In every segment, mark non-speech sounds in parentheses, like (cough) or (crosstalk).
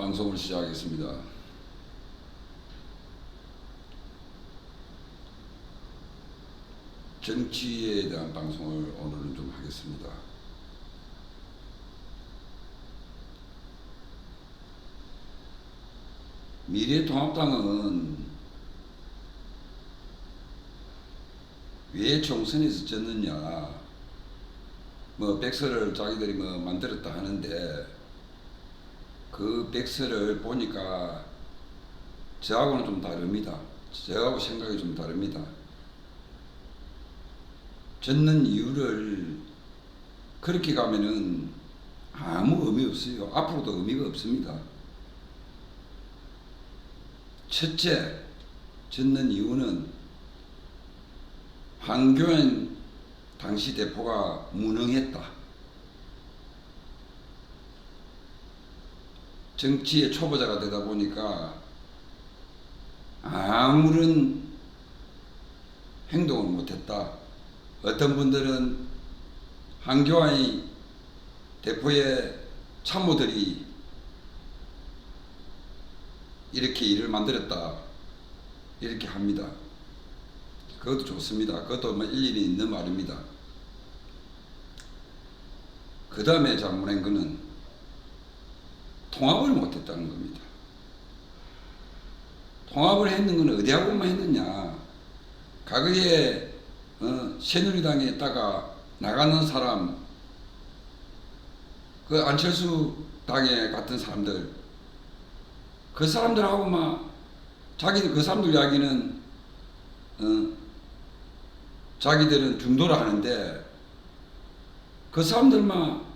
방송을 시작하겠습니다. 정치에 대한 방송을 오늘은 좀 하겠습니다. 미래통합당은 왜 총선에서 졌느냐 뭐 백서를 자기들이 뭐 만들었다 하는데 그 백서를 보니까 저하고는 좀 다릅니다. 저하고 생각이 좀 다릅니다. 졌는 이유를 그렇게 가면은 아무 의미 없어요. 앞으로도 의미가 없습니다. 첫째, 졌는 이유는 황교안 당시 대표가 무능했다. 정치의 초보자가 되다 보니까 아무런 행동을 못했다. 어떤 분들은 한교안이 대표의 참모들이 이렇게 일을 만들었다. 이렇게 합니다. 그것도 좋습니다. 그것도 뭐 일일이 있는 말입니다. 그 다음에 잘못한 거는 통합을 못했다는 겁니다. 통합을 했는 건 어디하고만 했느냐. 과거에 어, 새누리당에 있다가 나가는 사람, 그 안철수 당에 같은 사람들, 그 사람들하고 막 자기들 그 사람들 이야기는 어, 자기들은 중도라 하는데 그 사람들만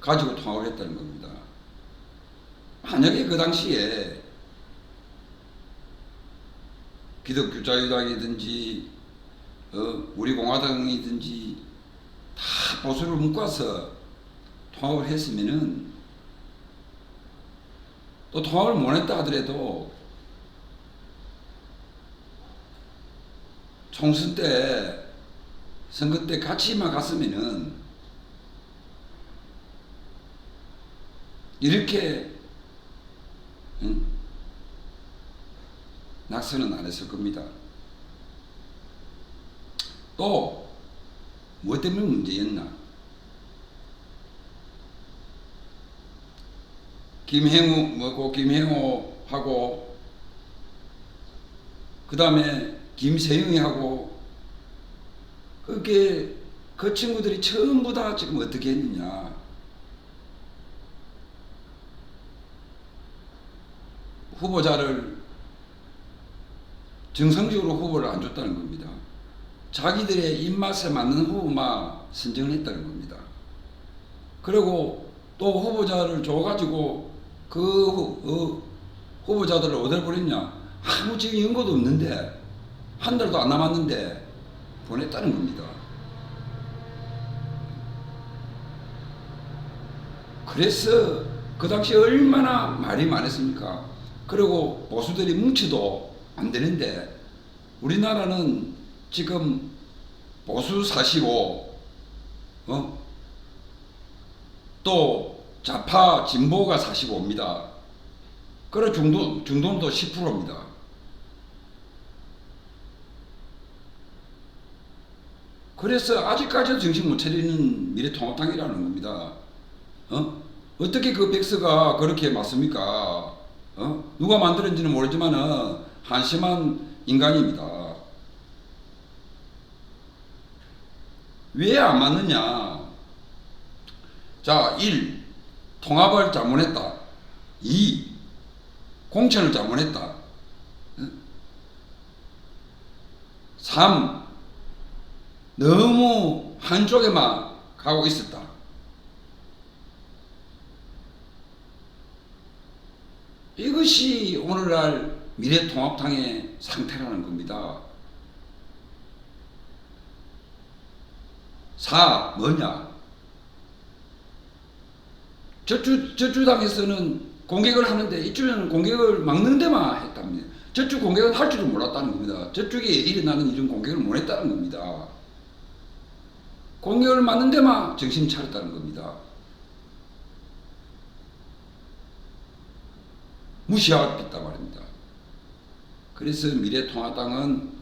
가지고 통합을 했다는 겁니다. 만약에 그 당시에 기독교 자유당이든지 어, 우리 공화당이든지 다 보수를 묶어서 통합을 했으면은 또 통합을 못했다 하더라도 총선 때 선거 때 같이만 갔으면은 이렇게 응? 낙선은 안 했을 겁니다. 또, 뭐 때문에 문제였나? 김행우, 뭐고, 김행호하고, 그 다음에 김세영이하고, 그게, 그 친구들이 전부 다 지금 어떻게 했느냐. 후보자를 정상적으로 후보를 안 줬다는 겁니다. 자기들의 입맛에 맞는 후보만 선정을 했다는 겁니다. 그리고 또 후보자를 줘가지고 그 후, 어, 후보자들을 어디를 보냈냐? 아무 지금 연고도 없는데 한 달도 안 남았는데 보냈다는 겁니다. 그래서 그 당시 얼마나 말이 많았습니까? 그리고 보수들이 뭉쳐도 안 되는데 우리나라는 지금 보수 45, 어? 또 좌파 진보가 45입니다. 그리고 중도, 중도도 10%입니다. 그래서 아직까지도 정신 못 차리는 미래통합당이라는 겁니다. 어? 어떻게 그 백서가 그렇게 맞습니까? 어? 누가 만들었는지는 모르지만은 한심한 인간입니다. 왜 안 맞느냐? 자, 1. 통합을 잘못했다. 2. 공천을 잘못했다. 3. 너무 한쪽에만 가고 있었다. 이것이 오늘날 미래통합당의 상태라는 겁니다. 4. 뭐냐? 저주, 저주당에서는 공격을 하는데 이쪽에는 공격을 막는 데만 했답니다. 저쪽 공격을 할 줄을 몰랐다는 겁니다. 저쪽에 일어나는 이런 공격을 못 했다는 겁니다. 공격을 맞는 데만 정신 차렸다는 겁니다. 무시하고 있단 말입니다. 그래서 미래통합당은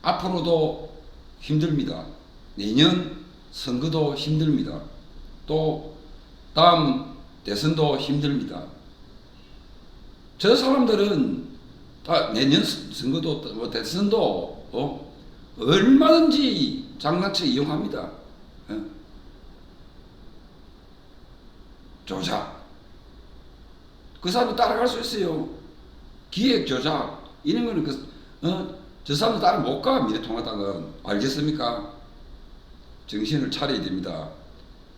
앞으로도 힘듭니다. 내년 선거도 힘듭니다. 또 다음 대선도 힘듭니다. 저 사람들은 다 내년 선거도 뭐 대선도 어? 얼마든지 장난쳐 이용합니다. 어? 조작. 그 사람도 따라갈 수 있어요. 기획 조작 이런 거는 그, 어? 저 사람도 따라 못 가. 미래통합당은 알겠습니까? 정신을 차려야 됩니다.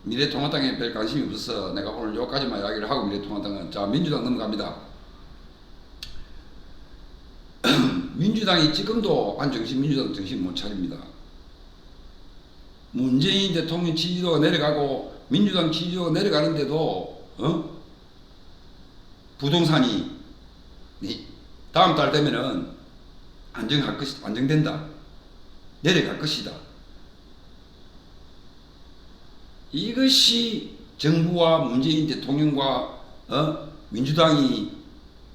미래통합당에 별 관심이 없어서 내가 오늘 여기까지만 이야기를 하고 미래통합당은 자 민주당 넘어갑니다. (clears throat) 민주당이 지금도 안 정신 민주당 정신 못 차립니다. 문재인 대통령 지지도가 내려가고 민주당 지지도가 내려가는데도 어? 부동산이 네, 다음 달 되면은 안정할 것 안정된다. 내려갈 것이다. 이것이 정부와 문재인 대통령과 어? 민주당이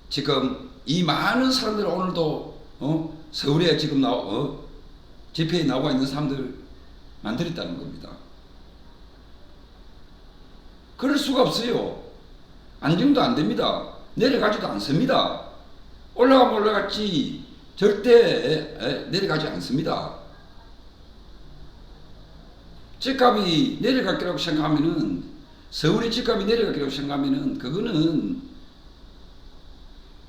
지금 이 많은 사람들 오늘도 어? 서울에 지금 나 어? 집회에 나와 있는 사람들 만들었다는 겁니다. 그럴 수가 없어요. 안정도 안 됩니다. 내려가지도 않습니다. 올라가면 올라갔지 절대 내려가지 않습니다. 집값이 내려갈 거라고 생각하면은 서울의 집값이 내려갈 거라고 생각하면은 그거는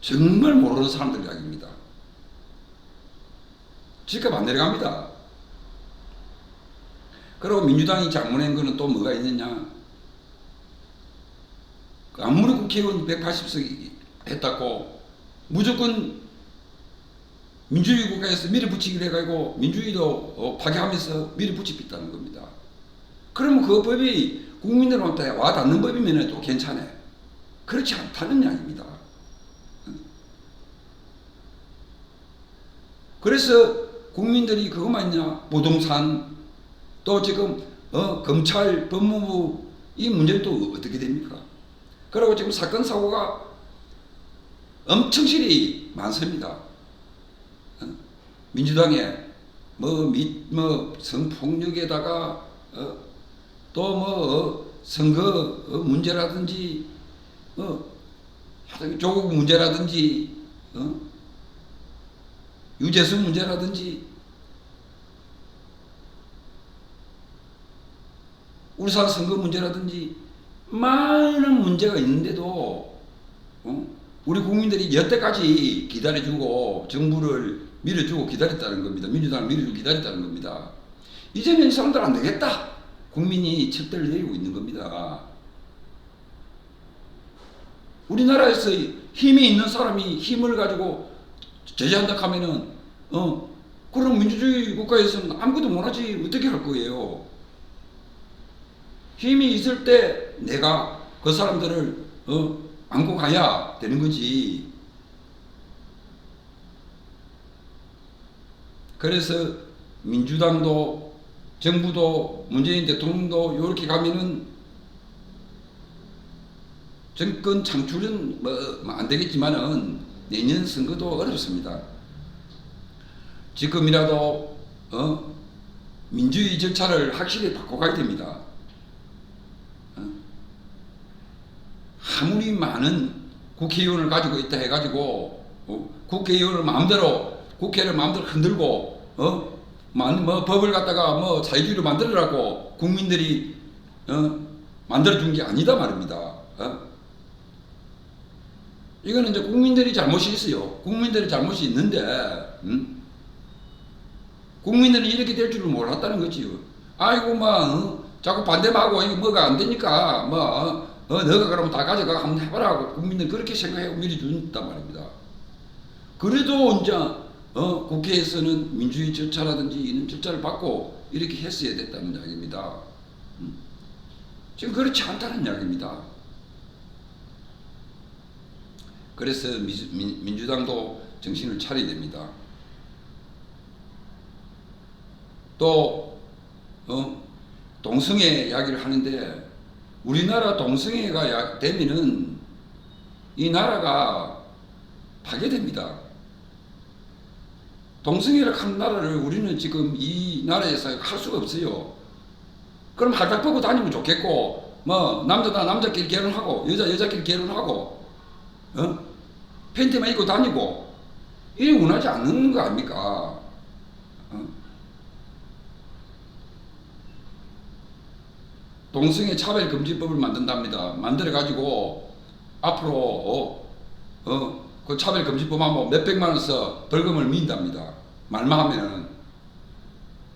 정말 모르는 사람들 이야기입니다. 집값 안 내려갑니다. 그리고 민주당이 잘못한 거는 또 뭐가 있느냐? 아무리 국회의원 180석 했다고 무조건 민주주의 국가에서 밀어붙이기로 해가지고 민주주의도 어, 파괴하면서 밀어붙이겠다는 겁니다. 그러면 그 법이 국민들한테 와 닿는 법이면 또 괜찮아. 그렇지 않다는 이야기입니다. 그래서 국민들이 그것만 있냐? 부동산, 또 지금 어, 검찰, 법무부 이 문제는 또 어떻게 됩니까? 그리고 지금 사건 사고가 엄청 실이 많습니다. 어? 민주당에 뭐, 미, 뭐 성폭력에다가 어, 또뭐 어, 선거 어, 문제라든지 어, 조국 문제라든지 어, 유재수 문제라든지. 울산 선거 문제라든지 많은 문제가 있는데도 어? 우리 국민들이 여태까지 기다려주고 정부를 밀어주고 기다렸다는 겁니다. 민주당을 밀어주고 기다렸다는 겁니다. 이제는 이 사람들 안 되겠다. 국민이 척대를 내리고 있는 겁니다. 우리나라에서 힘이 있는 사람이 힘을 가지고 제재한다 하면은 어 그럼 민주주의 국가에서는 아무것도 못하지 어떻게 할 거예요? 힘이 있을 때 내가 그 사람들을 어 안고 가야 되는 거지. 그래서 민주당도 정부도 문재인 대통령도 이렇게 가면은 정권 창출은 뭐 안 되겠지만은 내년 선거도 어렵습니다. 지금이라도 어? 민주주의 절차를 확실히 바꿔가야 됩니다. 어? 아무리 많은 국회의원을 가지고 있다 해가지고 어? 국회의원을 마음대로 국회를 마음대로 흔들고 어? 뭐 법을 갖다가 뭐 사회주의로 만들으라고 국민들이 어? 만들어준 게 아니다 말입니다. 어? 이거는 이제 국민들이 잘못이 있어요. 국민들이 잘못이 있는데, 음? 국민들은 이렇게 될 줄을 몰랐다는 거지요. 아이고, 뭐, 어? 자꾸 반대하고, 이거 뭐가 안 되니까, 뭐, 어? 어, 너가 그러면 다 가져가 한번 해봐라 하고 국민들은 그렇게 생각하고 밀어준단 말입니다. 그래도 이제, 어, 국회에서는 민주주의 절차라든지 이런 절차를 받고 이렇게 했어야 됐다는 이야기입니다. 음? 지금 그렇지 않다는 이야기입니다. 그래서 민주당도 정신을 차려야 됩니다. 또 어, 동성애 이야기를 하는데 우리나라 동성애가 되면은 이 나라가 파괴됩니다. 동성애를 한 나라를 우리는 지금 이 나라에서 할 수가 없어요. 그럼 할딱 벗고 다니면 좋겠고, 뭐, 남자나 남자끼리 결혼하고, 여자 여자끼리 결혼하고, 어? 팬티만 입고 다니고, 이게 원하지 않는 거 아닙니까? 어? 동성애 차별 금지법을 만든답니다. 만들어 가지고, 앞으로, 어, 어, 그 차별 금지법 하면 몇백만 원써 벌금을 민답니다. 말만 하면은.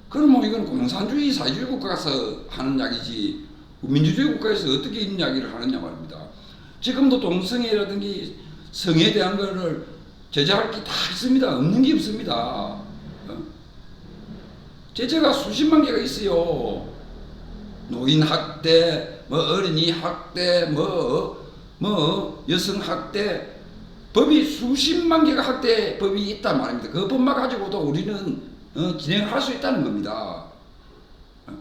그럼 뭐 이건 공산주의 사회주의 국가에서 하는 이야기지 민주주의 국가에서 어떻게 이런 이야기를 하느냐 말입니다. 지금도 동성애라든지 성에 대한 거를 제재할 게 다 있습니다. 없는 게 없습니다. 어? 제재가 수십만 개가 있어요. 노인 학대, 뭐 어린이 학대, 뭐, 뭐 여성 학대, 법이 수십만 개가 학대 법이 있단 말입니다. 그 법만 가지고도 우리는 어, 진행할 수 있다는 겁니다. 어?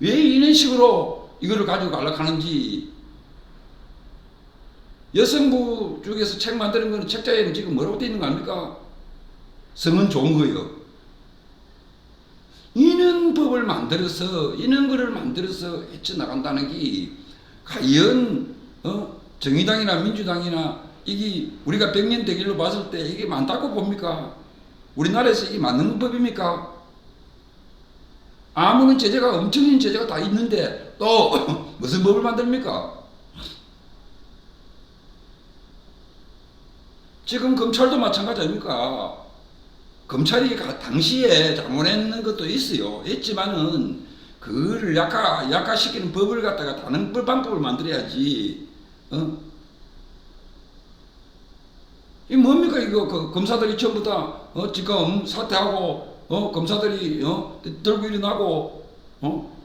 왜 이런 식으로 이거를 가지고 가려고 하는지 여성부 쪽에서 책 만드는 거는 책자에는 지금 뭐라고 되어 있는 거 아닙니까? 성은 좋은 거예요. 이는 법을 만들어서 이는 거를 만들어서 헤쳐나간다는 게 과연 어? 정의당이나 민주당이나 이게 우리가 100년 대길로 봤을 때 이게 많다고 봅니까? 우리나라에서 이게 맞는 법입니까? 아무런 제재가 엄청난 제재가 다 있는데 또 (laughs) 무슨 법을 만듭니까? 지금 검찰도 마찬가지 아닙니까? 검찰이 가- 당시에 잘못했는 것도 있어요. 있지만은 그거를 약화 약화시키는 법을 갖다가 다른 법 방법을 만들어야지. 어? 이 뭡니까 이거 그 검사들이 전부 다 어, 지금 사퇴하고 어, 검사들이 어, 들고 일어나고 어?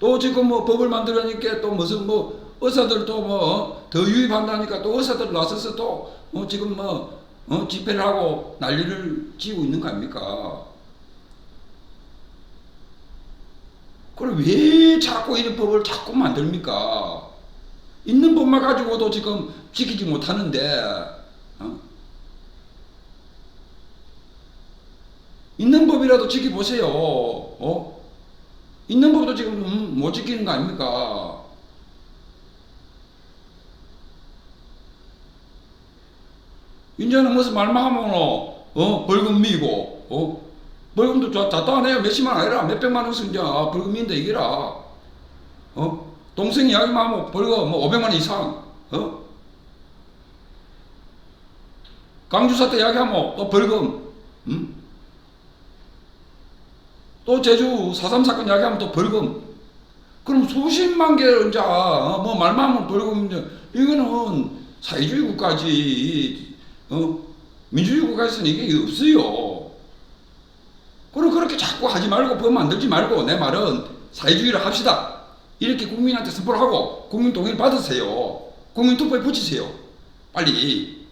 또 지금 뭐 법을 만들어니까 또 무슨 뭐 의사들 또뭐 더 유입한다니까 또 의사들 나서서 또 어, 지금 뭐 어, 집회를 하고 난리를 지고 있는 거 아닙니까? 그럼 왜 자꾸 이런 법을 자꾸 만듭니까? 있는 법만 가지고도 지금 지키지 못하는데, 어? 있는 법이라도 지켜보세요. 어? 있는 법도 지금 음, 못 지키는 거 아닙니까? 이제는 무슨 말만 하면 어 벌금 미고 어? 벌금도 다, 다 따내요. 몇십만 원 아니라 몇백만 원씩 이제 아, 벌금인데 이기라. 어? 동생 이야기만 하면 벌금 뭐 500만 원 이상 어? 강주 사태 이야기하면 또 벌금 음? 또 제주 4.3 사건 이야기하면 또 벌금. 그럼 수십만 개를 이제 어, 뭐 말만 하면 벌금 이제 이거는 사회주의 국가지 어? 민주주의 국가에서는 이게 없어요. 그럼 그렇게 자꾸 하지 말고 법 만들지 말고 내 말은 사회주의를 합시다. 이렇게 국민한테 선포를 하고 국민 동의를 받으세요. 국민 투표에 붙이세요. 빨리.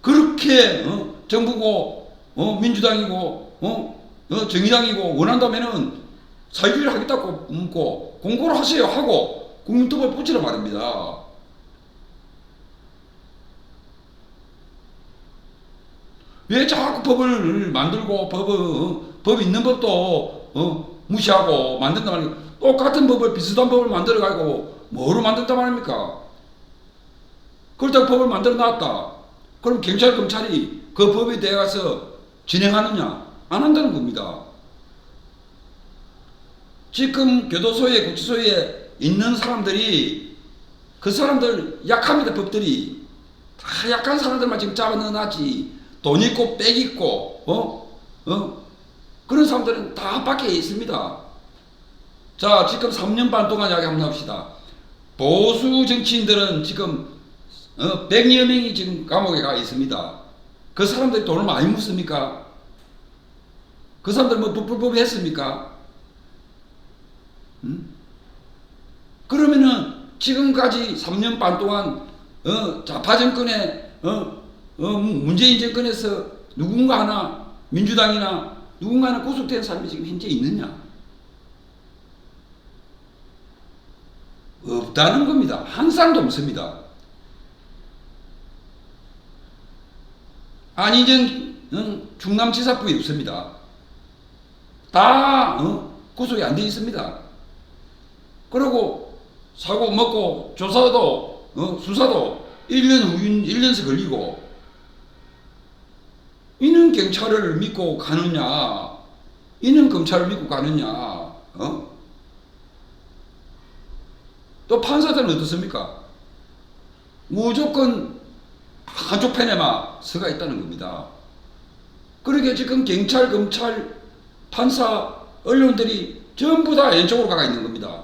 그렇게 어? 정부고 어? 민주당이고 어? 어? 정의당이고 원한다면은 사회주의를 하겠다고 묻고 공고를 하세요 하고 국민 투표에 붙이라 말입니다. 왜 자꾸 법을 만들고 법은 법 있는 법도 어, 무시하고 만든단 말이에요. 똑같은 법을 비슷한 법을 만들어 가지고 뭐로 만든단 말입니까? 그렇다고 법을 만들어 놨다. 그럼 경찰 검찰이 그 법에 대해서 진행하느냐? 안 한다는 겁니다. 지금 교도소에 구치소에 있는 사람들이 그 사람들 약합니다 법들이 다 약한 사람들만 지금 잡아 넣어놨지 돈 있고 빽 있고 어? 어? 그런 사람들은 다 밖에 있습니다. 자 지금 3년 반 동안 이야기 한번 합시다. 보수 정치인들은 지금 어, 100여 명이 지금 감옥에 가 있습니다. 그 사람들이 돈을 많이 묻습니까? 그 사람들 뭐 불법이 했습니까? 음? 그러면은 지금까지 3년 반 동안 어, 좌파 정권에 어, 어, 문재인 정권에서 누군가 하나 민주당이나 누군가 하나 구속된 사람이 지금 현재 있느냐? 없다는 겁니다. 한 사람도 없습니다. 안희정 응, 충남지사부에 없습니다. 다 어? 구속이 안 돼 있습니다. 그리고 사고 먹고 조사도 어? 수사도 1년 후 1년씩 걸리고 이는 경찰을 믿고 가느냐 이는 검찰을 믿고 가느냐 어? 또 판사들은 어떻습니까? 무조건 한쪽 편에만 서가 있다는 겁니다. 그러게 지금 경찰, 검찰, 판사, 언론들이 전부 다 왼쪽으로 가가 있는 겁니다.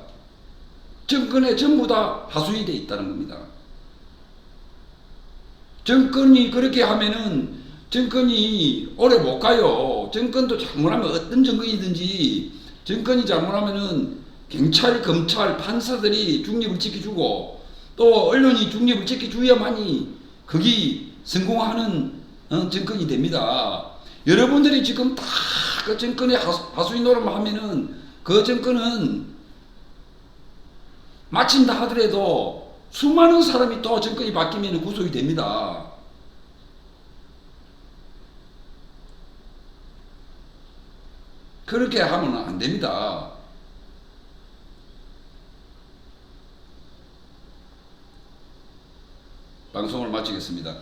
정권에 전부 다 하수인이 돼 있다는 겁니다. 정권이 그렇게 하면은 정권이 오래 못 가요. 정권도 잘못하면 어떤 정권이든지 정권이 잘못하면은 경찰, 검찰, 판사들이 중립을 지켜주고 또 언론이 중립을 지켜줘야만이 거기 성공하는 어, 정권이 됩니다. 여러분들이 지금 다 그 정권의 하수, 하수인 노릇만 하면은 그 정권은 마친다 하더라도 수많은 사람이 또 정권이 바뀌면 구속이 됩니다. 그렇게 하면 안 됩니다. 방송을 마치겠습니다.